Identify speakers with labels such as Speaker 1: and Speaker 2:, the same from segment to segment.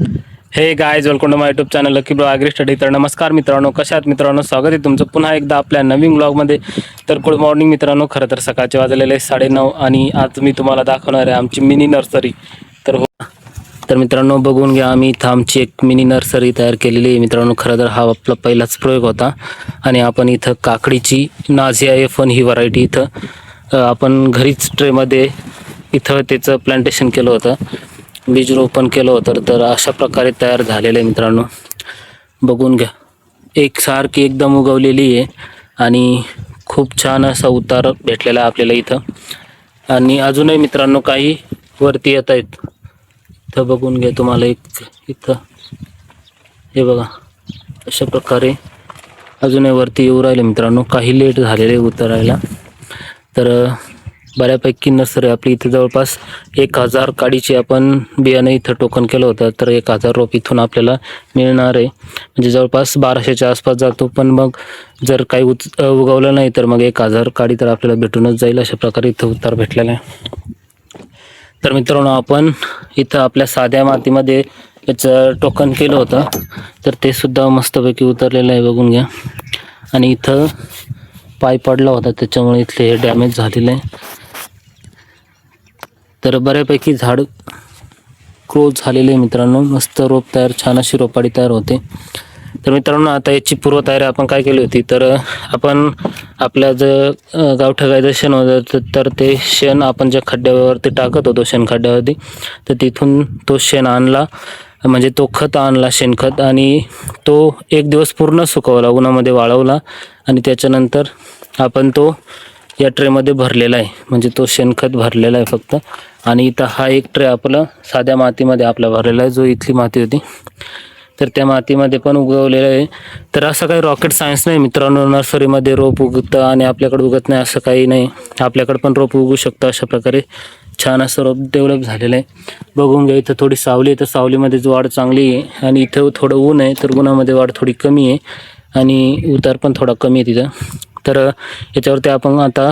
Speaker 1: Hey guys welcome to my YouTube channel lucky bro agri study तर नमस्कार मित्रांनो कशा आहात मित्रांनो? स्वागत आहे तुमचं पुन्हा एकदा आपल्या नवीन ब्लॉगमध्ये तर गुड मॉर्निंग मित्रांनो खरं तर सकाळचे वाजलेले साडेनऊ आणि आज मी तुम्हाला दाखवणार आहे आमची मिनी नर्सरी तर हो तर मित्रांनो बघून घ्या आम्ही इथं आमची एक मिनी नर्सरी तयार केलेली आहे. मित्रांनो खरं तर हा आपला पहिलाच प्रयोग होता. आणि आपण इथं काकडीची नाझिया एफ ही व्हरायटी इथं. आपण घरीच ट्रेमध्ये इथं त्याचं प्लांटेशन केलं होतं. बीज रोपण केलं होतं तर अशा प्रकारे तयार झालेलं आहे मित्रांनो. बघून घ्या. एक सारखी एकदम उगवलेली आहे आणि खूप छान असा उतार भेटलेला आपल्याला इथं. आणि अजूनही मित्रांनो काही वरती येत आहेत. इथं बघून घ्या तुम्हाला एक इथं. हे बघा. अशा प्रकारे अजूनही वरती येऊ राहिले मित्रांनो. काही लेट झालेले उतरायला. तर बऱ्यापैकी नर्सरी आपली इथे जवळपास एक हजार काडीचे आपण बियाणं इथं टोकन केलं होतं तर एक हजार रोप इथून आपल्याला मिळणार आहे. म्हणजे जवळपास बाराशेच्या आसपास जातो पण मग जर काही उच उगवलं नाही तर मग एक हजार काडी तर आपल्याला भेटूनच जाईल अशा प्रकारे इथं उतार भेटलेला आहे. तर मित्रांनो आपण इथं आपल्या साध्या मातीमध्ये याचं टोकन केलं होतं तर ते सुद्धा मस्तपैकी उतरलेलं आहे बघून घ्या. आणि इथं पाय पडला होता त्याच्यामुळे इथले हे डॅमेज झालेलं आहे. तर बऱ्यापैकी झाड क्रोज झालेले आहे मित्रांनो. मस्त रोप तयार छान अशी रोपाडी तयार होते. तर मित्रांनो आता याची पूर्वतयारी आपण काय केली होती? तर आपण आपल्या जर गावठगायचं गायचं शेण होतं तर ते शेण आपण ज्या खड्ड्यावरती टाकत होतो शेण खड्ड्यावरती तर तिथून तो शेण आणला. म्हणजे तो खत आणला शेणखत आणि तो एक दिवस पूर्ण सुकवला उन्हामध्ये वाळवला. आणि त्याच्यानंतर आपण तो या ट्रेमध्ये भरलेला आहे. म्हणजे तो शेणखत भरलेला आहे फक्त. आणि इथं हा एक ट्रे आपला साध्या मातीमध्ये आपला भरलेला आहे जो इथली माती होती. तर त्या मातीमध्ये पण उगवलेलं आहे. तर असं काही रॉकेट सायन्स नाही मित्रांनो. नर्सरीमध्ये रोप उगतं आणि आपल्याकडे उगत नाही असं काही नाही. आपल्याकडे पण रोप उगू शकतं अशा प्रकारे. छान असं रोप डेव्हलप झालेलं आहे. बघून घ्या इथं थोडी सावली आहे. तर सावलीमध्ये वाढ चांगली आहे आणि इथं थोडं ऊन आहे तर उन्हामध्ये वाढ थोडी कमी आहे. आणि उतार पण थोडा कमी आहे तिथं. तर याच्यावरती आपण आता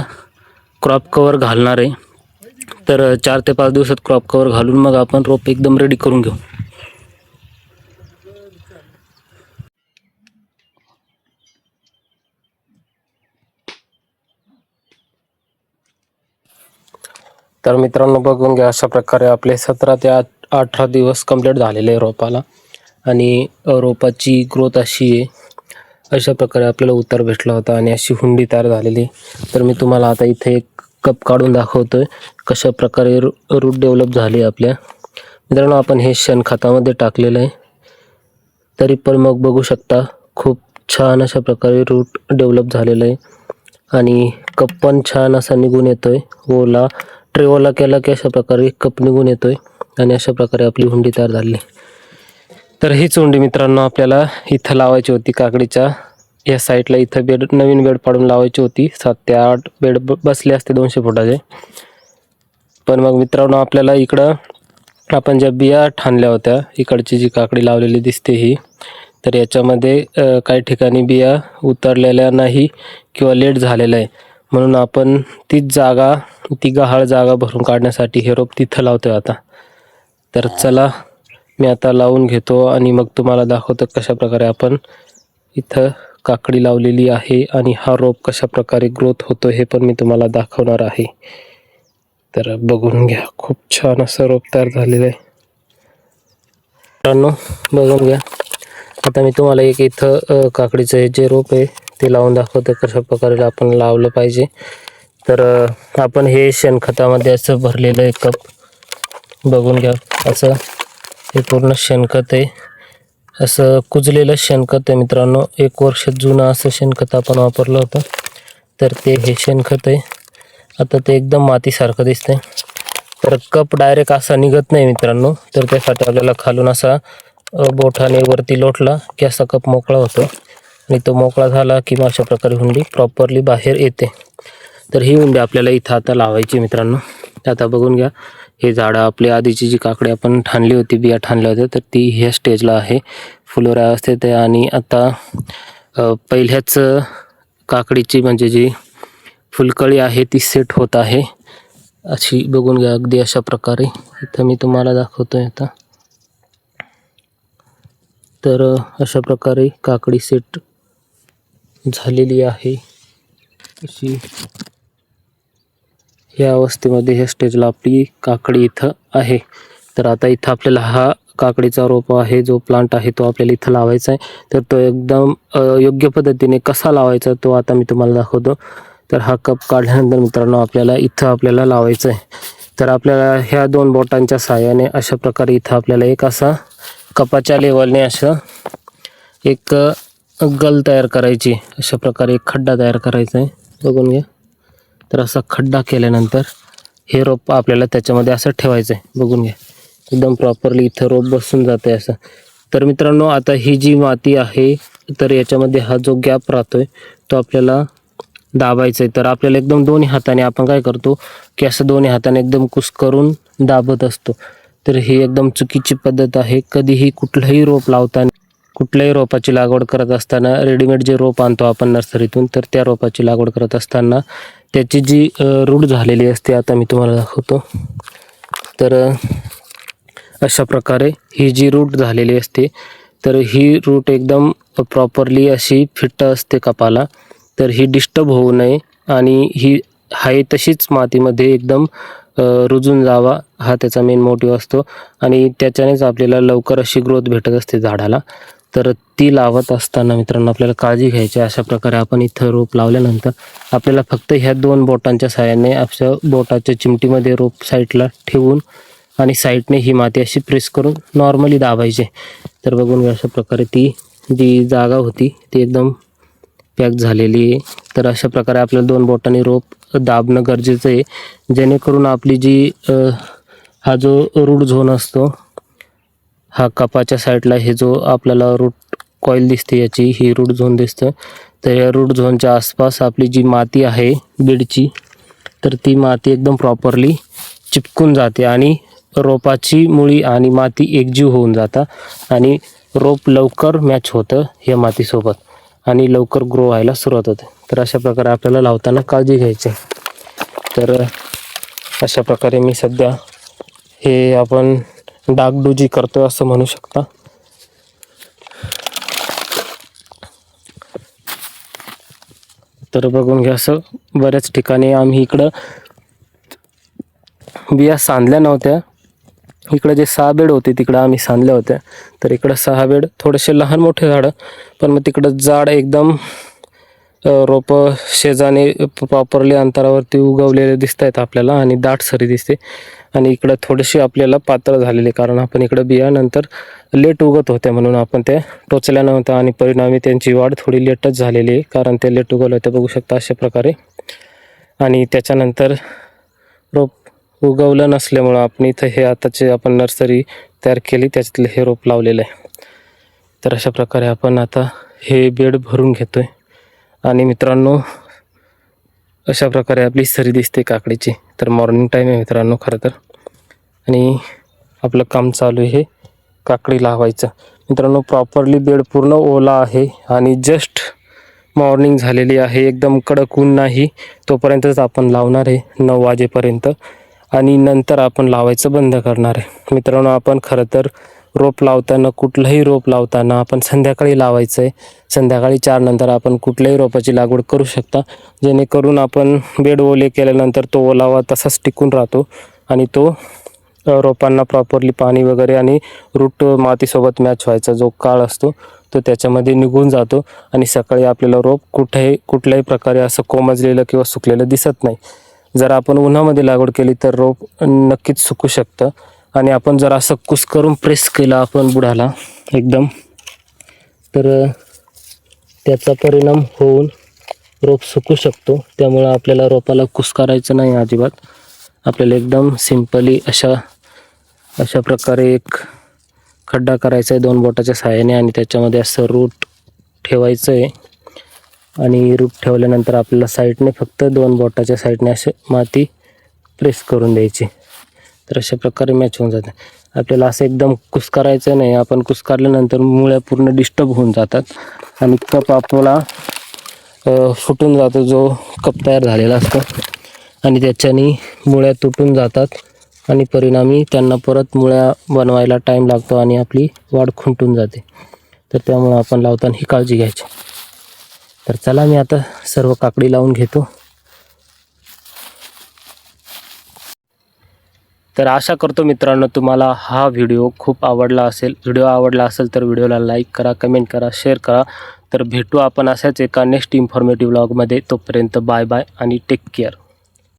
Speaker 1: क्रॉप कवर घालणार आहे. तर चार ते पाच दिवसात क्रॉप कवर घालून मग आपण रोप एकदम रेडी करून घेऊ. तर मित्रांनो बघून घ्या अशा प्रकारे आपले सतरा ते आठ अठरा दिवस कंप्लीट झालेले आहे रोपाला. आणि रोपाची ग्रोथ अशी आहे. अशा प्रकारे आपल्याला उतार भेटला होता आणि अशी हुंडी तयार झालेली. तर मी तुम्हाला आता इथे एक कप काढून दाखवतोय कशा प्रकारे रू रूट डेव्हलप झाली आपल्या. मित्रांनो आपण हे शेणखतामध्ये टाकलेलं आहे. तरी पण मग बघू शकता खूप छान अशा प्रकारे रूट डेव्हलप झालेलं आहे. आणि कप पण छान असा निघून येतो आहे ओला ट्रेओला केला की अशा प्रकारे कप निघून येतो आहे आणि अशा प्रकारे आपली हुंडी तयार झाली तर ही चोंडी मित्रांनो आपल्याला इथं लावायची होती काकडीच्या. या साईडला इथं बेड नवीन बेड पाडून लावायची होती. सात ते आठ बेड बसले असते दोनशे फुटाचे. पण मग मित्रांनो आपल्याला इकडं आपण ज्या बिया ठाणल्या होत्या इकडची जी काकडी लावलेली दिसते ही तर याच्यामध्ये काही ठिकाणी बिया उतरलेल्या नाही किंवा लेट झालेल्या आहे. म्हणून आपण तीच जागा ती गहाळ जागा भरून काढण्यासाठी हे रोप तिथं लावतोय आता. तर चला मी आता लावून घेतो आणि मग तुम्हाला दाखवतो कशा प्रकारे आपण इथं काकडी लावलेली आहे आणि हा रोप कशा प्रकारे ग्रोथ होतो हे पण मी तुम्हाला दाखवणार आहे. तर बघून घ्या खूप छान असं रोप तयार झालेलं आहे. मित्रांनो बघून घ्या. आता मी तुम्हाला एक इथं काकडीचं हे जे रोप आहे ते लावून दाखवतो कशा प्रकारे आपण लावलं पाहिजे. तर आपण हे शेणखतामध्ये असं भरलेलं आहे कप. बघून घ्या असं. हे पूर्ण शेणखत आहे. असं कुजलेलं शेणखत आहे मित्रांनो. एक वर्ष जुनं असं शेणखत आपण वापरलं होतं. तर ते हे शेणखत आहे. आता ते एकदम मातीसारखं दिसतंय. तर कप डायरेक्ट असा निघत नाही मित्रांनो. तर त्यासाठी आपल्याला खालून असा बोठाने वरती लोटला की असा कप मोकळा होतो. आणि तो मोकळा झाला की मग अशा प्रकारे हुंडी प्रॉपरली बाहेर येते. तर ही हुंडी आपल्याला इथं आता लावायची मित्रांनो. आता बघून घ्या. हे झाडं आपली आधीची जी काकडी आपण ठाणली होती बिया ठाणल्या होत्या तर ती ह्या स्टेजला आहे. फुलोऱ्या अवस्थेत आहे आणि आता पहिल्याच काकडीची म्हणजे जी फुलकळी आहे ती सेट होत आहे. अशी बघून घ्या अगदी अशा प्रकारे. इथं मी तुम्हाला दाखवतो आहे आता. तर अशा प्रकारे काकडी सेट झालेली आहे. अशी या अवस्थेमध्ये ह्या स्टेजला आपली काकडी इथं आहे. तर आता इथं आपल्याला हा काकडीचा रोप आहे जो प्लांट आहे तो आपल्याला इथं लावायचा आहे. तर तो एकदम योग्य पद्धतीने कसा लावायचा तो आता मी तुम्हाला दाखवतो. तर हा कप काढल्यानंतर मित्रांनो आपल्याला इथं आपल्याला लावायचं आहे. तर आपल्याला ह्या दोन बोटांच्या साहाय्याने अशा प्रकारे इथं आपल्याला एक असा कपाच्या लेवलने असं एक गल तयार करायची. अशा प्रकारे एक खड्डा तयार करायचा आहे. बघून घ्या. तर असा खड्डा केल्यानंतर हे रोप आपल्याला त्याच्यामध्ये असं ठेवायचं आहे बघून घ्या. एकदम प्रॉपरली इथं रोप बसून जाते असं. तर मित्रांनो आता ही जी माती आहे तर याच्यामध्ये हा जो गॅप राहतोय तो आपल्याला दाबायचा आहे तर आपल्याला एकदम दोन्ही हाताने आपण काय करतो की असं दोन्ही हाताने एकदम कुस करून दाबत असतो. तर ही एकदम चुकीची पद्धत आहे. कधीही कुठलंही रोप लावताना कुठल्याही रोपाची लागवड करत असताना रेडीमेड जे रोप आणतो आपण नर्सरीतून तर त्या रोपाची लागवड करत असताना त्याची जी रूट रूढ झालेली असते आता मी तुम्हाला दाखवतो. तर अशा प्रकारे ही जी रूट झालेली असते तर ही रूट एकदम प्रॉपरली अशी फिट्ट असते कपाला. तर ही डिस्टर्ब होऊ नये आणि ही आहे तशीच मातीमध्ये एकदम रुजून जावा हा त्याचा मेन मोटिव्ह असतो. आणि त्याच्यानेच आपल्याला लवकर अशी ग्रोथ भेटत असते झाडाला. तर ती लावत असताना मित्रांनो आपल्याला काळजी घ्यायची अशा प्रकारे आपण इथं रोप लावल्यानंतर आपल्याला फक्त ह्या दोन बोटांच्या साहाय्याने आपल्या बोटाच्या चिमटीमध्ये रोप साईडला ठेवून आणि साईडने ही माती अशी प्रेस करून नॉर्मली दाबायची तर बघून अशा प्रकारे ती जी जागा होती ती एकदम पॅक झालेली आहे. तर अशा प्रकारे आपल्याला दोन बोटांनी रोप दाबणं गरजेचं आहे. जेणेकरून आपली जी हा जो रूड झोन असतो हा कपाच्या साईडला हे जो आपल्याला रूट कॉईल दिसते याची ही रूट झोन दिसतं. तर या रूट झोनच्या आसपास आपली जी माती आहे बीडची तर ती माती एकदम प्रॉपरली चिपकून जाते आणि रोपाची मुळी आणि माती एकजीव होऊन जातात आणि रोप लवकर मॅच होतं या मातीसोबत आणि लवकर ग्रो व्हायला सुरुवात होते. तर अशा प्रकारे आपल्याला लावताना काळजी घ्यायची तर अशा प्रकारे मी सध्या हे आपण डागडुजी करतोय असं म्हणू शकता. तर बघून घ्या असं बऱ्याच ठिकाणी आम्ही इकडं बिया सांधल्या नव्हत्या. इकडं जे सहा बेड होते तिकडं आम्ही सांधल्या होत्या. तर इकडं सहा बेड थोडेसे लहान मोठे झाडं पण मग तिकडं जाड एकदम रोपं शेजाने प्रॉपरली अंतरावरती उगवलेले दिसत आहेत आपल्याला आणि दाट सरी दिसते. आणि इकडं थोडेसे आपल्याला पातळ झालेले कारण आपण इकडं बियानंतर लेट उगत होत्या म्हणून आपण त्या टोचल्या नव्हत्या आणि परिणामी त्यांची वाढ थोडी लेटच झालेली आहे. कारण ते लेट उगवलं होतं बघू शकता अशा प्रकारे. आणि त्याच्यानंतर रोप उगवलं नसल्यामुळं आपण इथं हे आताचे आपण नर्सरी तयार केली त्याच्यातलं हे रोप लावलेलं आहे. तर अशा प्रकारे आपण आता हे बेड भरून घेतोय. आणि मित्रांनो अशा प्रकारे आपली सरी दिसते काकडीची. तर मॉर्निंग टाईम आहे मित्रांनो खरं तर. आणि आपलं काम चालू आहे काकडी लावायचं. मित्रांनो प्रॉपरली बेड पूर्ण ओला आहे आणि जस्ट मॉर्निंग झालेली आहे. एकदम कडक ऊन नाही तोपर्यंतच आपण लावणार आहे नऊ वाजेपर्यंत आणि नंतर आपण लावायचं बंद करणार आहे. मित्रांनो आपण खरं तर रोप लावताना कुठलंही रोप लावताना आपण संध्याकाळी लावायचं आहे संध्याकाळी चारनंतर आपण कुठल्याही रोपाची लागवड करू शकता. जेणेकरून आपण बेड ओले केल्यानंतर तो ओलावा तसाच टिकून राहतो आणि तो रोपांना प्रॉपरली पाणी वगैरे आणि रूट मातीसोबत मॅच व्हायचा जो काळ असतो तो त्याच्यामध्ये निघून जातो. आणि सकाळी आपल्याला रोप कुठेही कुठल्याही प्रकारे असं कोमजलेलं किंवा सुकलेलं दिसत नाही. जर आपण उन्हामध्ये लागवड केली तर रोप नक्कीच सुकू शकतं. आणि आपण जर असं कुस करून प्रेस केला आपण बुडाला एकदम तर त्याचा परिणाम होऊन रोप सुकू शकतो. त्यामुळं आपल्याला रोपाला कुस करायचं नाही अजिबात. आपल्याला एकदम सिम्पली अशा अशा प्रकारे एक खड्डा करायचा आहे दोन बोटाच्या सहाय्याने आणि त्याच्यामध्ये असं रूट ठेवायचं आहे आणि रूट ठेवल्यानंतर आपल्याला साईडने फक्त दोन बोटाच्या साईडने असे माती प्रेस करून द्यायची. तर अशा प्रकारे मॅच होऊन जाते. आपल्याला असं एकदम कुस्कारायचं नाही. आपण कुस्कारल्यानंतर मुळ्या पूर्ण डिस्टर्ब होऊन जातात. आणि कप आपला फुटून जातो. जो कप तयार झालेला असतो. आणि त्याच्याने मुळ्या तुटून जातात. आणि परिणामी त्यांना परत मुळ्या बनवायला टाईम लागतो आणि आपली वाढ खुंटून जाते. तर त्यामुळं आपण लावताना ही काळजी घ्यायची. तर चला मी आता सर्व काकडी लावून घेतो. तर आशा करतो मित्रांनो तुम्हाला हा व्हिडिओ खूप आवडला असेल. व्हिडिओ आवडला असेल तर व्हिडिओला लाईक करा कमेंट करा शेअर करा. तर भेटू आपण अशाच एका नेक्स्ट इन्फॉर्मेटिव्ह ब्लॉगमध्ये तोपर्यंत बाय बाय आणि टेक केअर